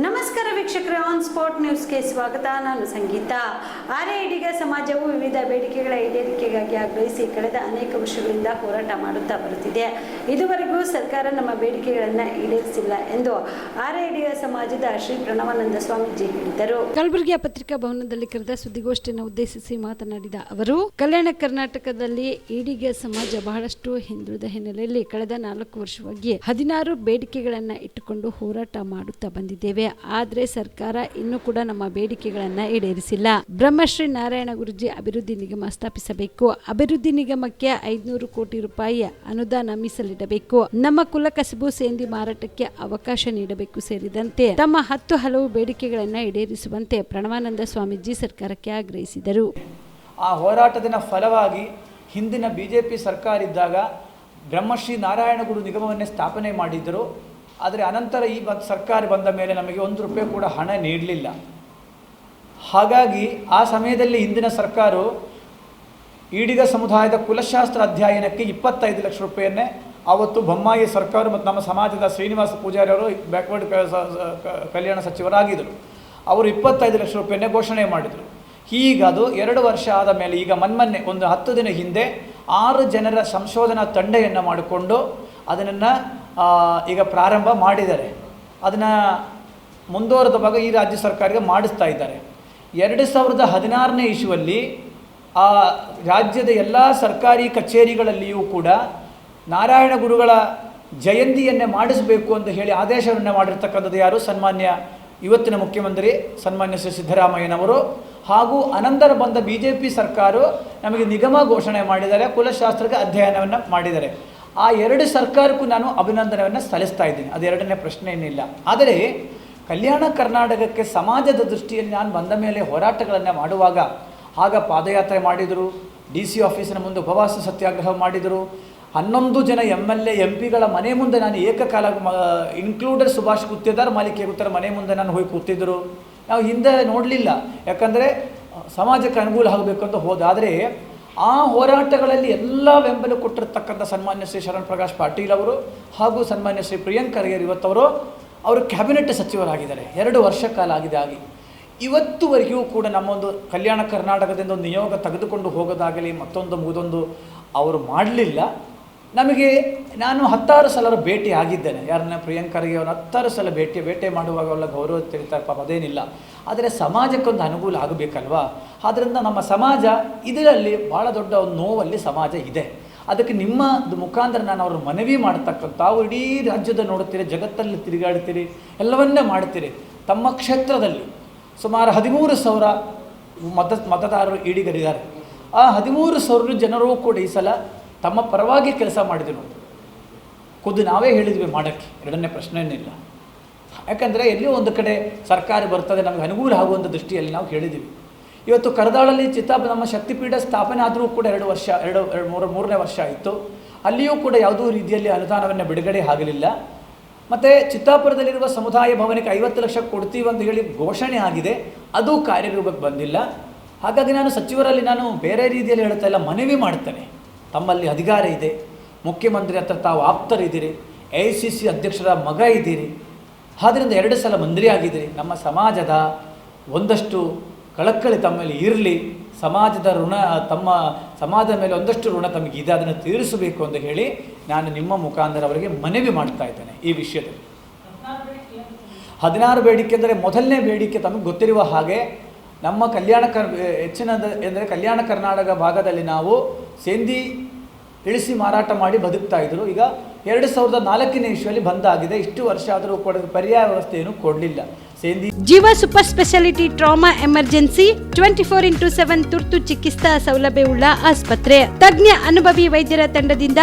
ನಮಸ್ಕಾರ ವೀಕ್ಷಕರೇ on spot ನ್ಯೂಸ್ಗೆ ಸ್ವಾಗತ. ನಾನು ಸಂಗೀತ. ಆರ್ಯ ಇಡೀಗ ಸಮಾಜವು ವಿವಿಧ ಬೇಡಿಕೆಗಳ ಈಡೇರಿಕೆಗಾಗಿ ಆಗ್ರಹಿಸಿ ಕಳೆದ ಅನೇಕ ವರ್ಷಗಳಿಂದ ಹೋರಾಟ ಮಾಡುತ್ತಾ ಬರುತ್ತಿದೆ. ಇದುವರೆಗೂ ಸರ್ಕಾರ ನಮ್ಮ ಬೇಡಿಕೆಗಳನ್ನು ಈಡೇರಿಸಿಲ್ಲ ಎಂದು ಆರ್ಯ ಇಡೀಗ ಸಮಾಜದ ಶ್ರೀ ಪ್ರಣವಾನಂದ ಸ್ವಾಮೀಜಿ ಹೇಳಿದರು. ಕಲಬುರಗಿಯ ಪತ್ರಿಕಾ ಭವನದಲ್ಲಿ ಕರೆದ ಸುದ್ದಿಗೋಷ್ಠಿಯನ್ನು ಉದ್ದೇಶಿಸಿ ಮಾತನಾಡಿದ ಅವರು, ಕಲ್ಯಾಣ ಕರ್ನಾಟಕದಲ್ಲಿ ಈಡಿಗ ಸಮಾಜ ಬಹಳಷ್ಟು ಹಿಂದುಳಿದ ಹಿನ್ನೆಲೆಯಲ್ಲಿ ಕಳೆದ ನಾಲ್ಕು ವರ್ಷವಾಗಿ ಹದಿನಾರು ಬೇಡಿಕೆಗಳನ್ನ ಇಟ್ಟುಕೊಂಡು ಹೋರಾಟ ಮಾಡುತ್ತಾ ಬಂದಿದ್ದೇವೆ. ಆದ್ರೆ ಸರ್ಕಾರ ಇನ್ನೂ ಕೂಡ ನಮ್ಮ ಬೇಡಿಕೆಗಳನ್ನು ಈಡೇರಿಸಿಲ್ಲ. ಬ್ರಹ್ಮಶ್ರೀ ನಾರಾಯಣ ಗುರುಜಿ ಅಭಿವೃದ್ಧಿ ನಿಗಮ ಸ್ಥಾಪಿಸಬೇಕು. ಅಭಿವೃದ್ಧಿ ನಿಗಮಕ್ಕೆ ಐದುನೂರು ಕೋಟಿ ರೂಪಾಯಿ ಅನುದಾನ ಮೀಸಲಿಡಬೇಕು. ನಮ್ಮ ಕುಲಕಸಬು ಸೇಂದಿ ಮಾರಾಟಕ್ಕೆ ಅವಕಾಶ ನೀಡಬೇಕು ಸೇರಿದಂತೆ ತಮ್ಮ ಹತ್ತು ಹಲವು ಬೇಡಿಕೆಗಳನ್ನು ಈಡೇರಿಸುವಂತೆ ಪ್ರಣವಾನಂದ ಸ್ವಾಮೀಜಿ ಸರ್ಕಾರಕ್ಕೆ ಆಗ್ರಹಿಸಿದರು. ಆ ಹೋರಾಟದ ಫಲವಾಗಿ ಹಿಂದಿನ ಬಿಜೆಪಿ ಸರ್ಕಾರ ಇದ್ದಾಗ ಬ್ರಹ್ಮಶ್ರೀ ನಾರಾಯಣಗುರು ನಿಗಮವನ್ನೇ ಸ್ಥಾಪನೆ ಮಾಡಿದ್ದರು. ಆದರೆ ಅನಂತರ ಈ ಬಂದು ಸರ್ಕಾರ ಬಂದ ಮೇಲೆ ನಮಗೆ ಒಂದು ರೂಪಾಯಿ ಕೂಡ ಹಣ ನೀಡಲಿಲ್ಲ. ಹಾಗಾಗಿ ಆ ಸಮಯದಲ್ಲಿ ಹಿಂದಿನ ಸರ್ಕಾರ ಈಡಿಗ ಸಮುದಾಯದ ಕುಲಶಾಸ್ತ್ರ ಅಧ್ಯಯನಕ್ಕೆ ಇಪ್ಪತ್ತೈದು ಲಕ್ಷ ರೂಪಾಯಿಯನ್ನೇ ಆವತ್ತು ಬೊಮ್ಮಾಯಿ ಸರ್ಕಾರ ಮತ್ತು ನಮ್ಮ ಸಮಾಜದ ಶ್ರೀನಿವಾಸ ಪೂಜಾರಿ ಅವರು ಬ್ಯಾಕ್ವರ್ಡ್ ಕಲ್ಯಾಣ ಸಚಿವರಾಗಿದ್ದರು. ಅವರು ಇಪ್ಪತ್ತೈದು ಲಕ್ಷ ರೂಪಾಯಿಯನ್ನೇ ಘೋಷಣೆ ಮಾಡಿದರು. ಈಗ ಅದು ಎರಡು ವರ್ಷ ಆದ ಮೇಲೆ ಈಗ ಮನ್ಮನ್ನೆ ಒಂದು ಹತ್ತು ದಿನ ಹಿಂದೆ ಆರು ಜನರ ಸಂಶೋಧನಾ ತಂಡೆಯನ್ನು ಮಾಡಿಕೊಂಡು ಅದನ್ನು ಈಗ ಪ್ರಾರಂಭ ಮಾಡಿದ್ದಾರೆ. ಅದನ್ನು ಮುಂದುವರೆದ ಭಾಗ ಈ ರಾಜ್ಯ ಸರ್ಕಾರಕ್ಕೆ ಮಾಡಿಸ್ತಾ ಇದ್ದಾರೆ. ಎರಡು ಸಾವಿರದ ಹದಿನಾರನೇ ಇಶುವಲ್ಲಿ ಆ ರಾಜ್ಯದ ಎಲ್ಲ ಸರ್ಕಾರಿ ಕಚೇರಿಗಳಲ್ಲಿಯೂ ಕೂಡ ನಾರಾಯಣ ಗುರುಗಳ ಜಯಂತಿಯನ್ನೇ ಮಾಡಿಸಬೇಕು ಅಂತ ಹೇಳಿ ಆದೇಶವನ್ನು ಮಾಡಿರ್ತಕ್ಕಂಥದ್ದು ಯಾರು? ಸನ್ಮಾನ್ಯ ಇವತ್ತಿನ ಮುಖ್ಯಮಂತ್ರಿ ಸನ್ಮಾನ್ಯ ಶ್ರೀ ಸಿದ್ದರಾಮಯ್ಯನವರು. ಹಾಗೂ ಅನಂತರ ಬಂದ ಬಿ ಜೆ ಪಿ ಸರ್ಕಾರ ನಮಗೆ ನಿಗಮ ಘೋಷಣೆ ಮಾಡಿದ್ದಾರೆ. ಕುಲಶಾಸ್ತ್ರಕ್ಕೆ ಅಧ್ಯಯನವನ್ನು ಮಾಡಿದ್ದಾರೆ. ಆ ಎರಡು ಸರ್ಕಾರಕ್ಕೂ ನಾನು ಅಭಿನಂದನೆಯನ್ನು ಸಲ್ಲಿಸ್ತಾ ಇದ್ದೀನಿ. ಅದು ಎರಡನೇ ಪ್ರಶ್ನೆ ಏನಿಲ್ಲ ಆದರೆ ಕಲ್ಯಾಣ ಕರ್ನಾಟಕಕ್ಕೆ ಸಮಾಜದ ದೃಷ್ಟಿಯಲ್ಲಿ ನಾನು ಬಂದ ಮೇಲೆ ಹೋರಾಟಗಳನ್ನು ಮಾಡುವಾಗ ಆಗ ಪಾದಯಾತ್ರೆ ಮಾಡಿದರು, ಡಿ ಸಿ ಆಫೀಸಿನ ಮುಂದೆ ಉಪವಾಸ ಸತ್ಯಾಗ್ರಹ ಮಾಡಿದರು. ಹನ್ನೊಂದು ಜನ ಎಂ ಎಲ್ ಎ, ಎಂ ಪಿಗಳ ಮನೆ ಮುಂದೆ ನಾನು ಏಕಕಾಲ ಇನ್ಕ್ಲೂಡೆಡ್ ಸುಭಾಷ್ ಗುತ್ತೇದಾರ್ ಮಾಲಿಕೆ ಗುತ್ತರ ಮನೆ ಮುಂದೆ ನಾನು ಹೋಗಿ ಕೂತಿದ್ದರು ನಾವು ಹಿಂದೆ ನೋಡಲಿಲ್ಲ. ಯಾಕಂದರೆ, ಸಮಾಜಕ್ಕೆ ಅನುಕೂಲ ಆಗಬೇಕು ಅಂತ ಹೋದ ಆದರೆ ಆ ಹೋರಾಟಗಳಲ್ಲಿ ಎಲ್ಲ ಬೆಂಬಲ ಕೊಟ್ಟಿರ್ತಕ್ಕಂಥ ಸನ್ಮಾನ್ಯ ಶ್ರೀ ಶರಣ್ ಪ್ರಕಾಶ್ ಪಾಟೀಲ್ ಅವರು ಹಾಗೂ ಸನ್ಮಾನ್ಯ ಶ್ರೀ ಪ್ರಿಯಾಂಕ್ ಖರ್ಗೆ ಇವತ್ತವರು ಅವರು ಕ್ಯಾಬಿನೆಟ್ ಸಚಿವರಾಗಿದ್ದಾರೆ. ಎರಡು ವರ್ಷ ಕಾಲ ಆಗಿದೆ ಆಗಿ ಇವತ್ತುವರೆಗೂ ಕೂಡ ನಮ್ಮ ಒಂದು ಕಲ್ಯಾಣ ಕರ್ನಾಟಕದಿಂದ ಒಂದು ನಿಯೋಗ ತೆಗೆದುಕೊಂಡು ಹೋಗೋದಾಗಲಿ ಮತ್ತೊಂದು ಮುಗಿದೊಂದು ಅವರು ಮಾಡಲಿಲ್ಲ. ನಮಗೆ ನಾನು ಹತ್ತಾರು ಸಲ ಭೇಟಿ ಆಗಿದ್ದೇನೆ. ಯಾರನ್ನ ಪ್ರಿಯಾಂಕರಿಗೆ ಅವ್ರು ಹತ್ತಾರು ಸಲ ಭೇಟಿ ಭೇಟಿ ಮಾಡುವಾಗ ಅವಳ ಗೌರವ ತಿಳಿತಾರೆ, ಪಾಪ ಅದೇನಿಲ್ಲ. ಆದರೆ ಸಮಾಜಕ್ಕೊಂದು ಅನುಕೂಲ ಆಗಬೇಕಲ್ವಾ? ಆದ್ದರಿಂದ ನಮ್ಮ ಸಮಾಜ ಇದರಲ್ಲಿ ಭಾಳ ದೊಡ್ಡ ಒಂದು ನೋವಲ್ಲಿ ಸಮಾಜ ಇದೆ. ಅದಕ್ಕೆ ನಿಮ್ಮ ಮುಖಾಂತರ ನಾನು ಅವರು ಮನವಿ ಮಾಡ್ತಕ್ಕಂಥ, ತಾವು ಇಡೀ ರಾಜ್ಯದ ನೋಡುತ್ತೀರಿ, ಜಗತ್ತಲ್ಲಿ ತಿರುಗಾಡ್ತೀರಿ ಎಲ್ಲವನ್ನೇ ಮಾಡ್ತೀರಿ ತಮ್ಮ ಕ್ಷೇತ್ರದಲ್ಲಿ ಸುಮಾರು ಹದಿಮೂರು ಸಾವಿರ ಮತ, ಮತದಾರರು ಈಡಿಗರಿದ್ದಾರೆ. ಆ ಹದಿಮೂರು ಸಾವಿರ ಜನರು ಕೂಡ ಈ ಸಲ ತಮ್ಮ ಪರವಾಗಿ ಕೆಲಸ ಮಾಡಿದ್ರು ಖುದ್ದು ನಾವೇ ಹೇಳಿದ್ವಿ ಮಾಡೋಕ್ಕೆ. ಎರಡನೇ ಪ್ರಶ್ನೆಯೇನಿಲ್ಲ. ಯಾಕಂದರೆ ಎಲ್ಲಿಯೋ ಒಂದು ಕಡೆ ಸರ್ಕಾರ ಬರ್ತದೆ, ನಮಗೆ ಅನುಕೂಲ ಆಗುವಂಥ ದೃಷ್ಟಿಯಲ್ಲಿ ನಾವು ಹೇಳಿದ್ದೀವಿ. ಇವತ್ತು ಕರದಾಳಲ್ಲಿ ಚಿತ್ತಾಪ ನಮ್ಮ ಶಕ್ತಿಪೀಠ ಸ್ಥಾಪನೆ ಆದರೂ ಕೂಡ ಎರಡು ವರ್ಷ, ಎರಡು ಎರಡು, ಮೂರು, ಮೂರನೇ ವರ್ಷ ಆಯಿತು. ಅಲ್ಲಿಯೂ ಕೂಡ ಯಾವುದೋ ರೀತಿಯಲ್ಲಿ ಅನುದಾನವನ್ನು ಬಿಡುಗಡೆ ಆಗಲಿಲ್ಲ. ಮತ್ತು ಚಿತ್ತಾಪುರದಲ್ಲಿರುವ ಸಮುದಾಯ ಭವನಕ್ಕೆ ಐವತ್ತು ಲಕ್ಷ ಕೊಡ್ತೀವಿ ಅಂತ ಹೇಳಿ ಘೋಷಣೆ ಆಗಿದೆ. ಅದು ಕಾರ್ಯರೂಪಕ್ಕೆ ಬಂದಿಲ್ಲ. ಹಾಗಾಗಿ ನಾನು ಸಚಿವರಲ್ಲಿ ನಾನು ಬೇರೆ ರೀತಿಯಲ್ಲಿ ಹೇಳ್ತಾ ಇಲ್ಲ, ಮನವಿ ಮಾಡ್ತೇನೆ. ತಮ್ಮಲ್ಲಿ ಅಧಿಕಾರ ಇದೆ. ಮುಖ್ಯಮಂತ್ರಿ ಹತ್ರ ತಾವು ಆಪ್ತರಿದ್ದೀರಿ. ಎ ಸಿ ಸಿ ಅಧ್ಯಕ್ಷರ ಮಗ ಇದ್ದೀರಿ. ಆದ್ದರಿಂದ ಎರಡು ಸಲ ಮಂತ್ರಿ ಆಗಿದ್ದೀರಿ. ನಮ್ಮ ಸಮಾಜದ ಒಂದಷ್ಟು ಕಳಕಳಿ ತಮ್ಮಲ್ಲಿ ಇರಲಿ. ಸಮಾಜದ ಋಣ, ತಮ್ಮ ಸಮಾಜದ ಮೇಲೆ ಒಂದಷ್ಟು ಋಣ ತಮಗಿದೆ. ಅದನ್ನು ತೀರಿಸಬೇಕು ಅಂತ ಹೇಳಿ ನಾನು ನಿಮ್ಮ ಮುಖಾಂತರ ಅವರಿಗೆ ಮನವಿ ಮಾಡ್ತಾ ಇದ್ದೇನೆ ಈ ವಿಷಯದಲ್ಲಿ. ಹದಿನಾರು ಬೇಡಿಕೆ ಅಂದರೆ ಮೊದಲನೇ ಬೇಡಿಕೆ ತಮಗೆ ಗೊತ್ತಿರುವ ಹಾಗೆ ನಮ್ಮ ಕಲ್ಯಾಣ ಕರ್, ಹೆಚ್ಚಿನದ ಎಂದರೆ ಕಲ್ಯಾಣ ಕರ್ನಾಟಕ ಭಾಗದಲ್ಲಿ ನಾವು ಸೇಂದಿ ಇಳಿಸಿ ಮಾರಾಟ ಮಾಡಿ ಬದುಕ್ತಾ ಇದ್ದರು ಈಗ ಎರಡು ಸಾವಿರದ ನಾಲ್ಕನೇ ಇಶ್ವಲ್ಲಿ ಬಂದಾಗಿದೆ ಇಷ್ಟು ವರ್ಷ ಆದರೂ ಕೂಡ ಪರ್ಯಾಯ ವ್ಯವಸ್ಥೆಯನ್ನು ಕೊಡಲಿಲ್ಲ. ಸೇಂದಿ Jeeva super speciality trauma emergency twenty four into seven ತುರ್ತು ಚಿಕಿತ್ಸಾ ಸೌಲಭ್ಯವುಳ್ಳ ಆಸ್ಪತ್ರೆ. ತಜ್ಞ ಅನುಭವಿ ವೈದ್ಯರ ತಂಡದಿಂದ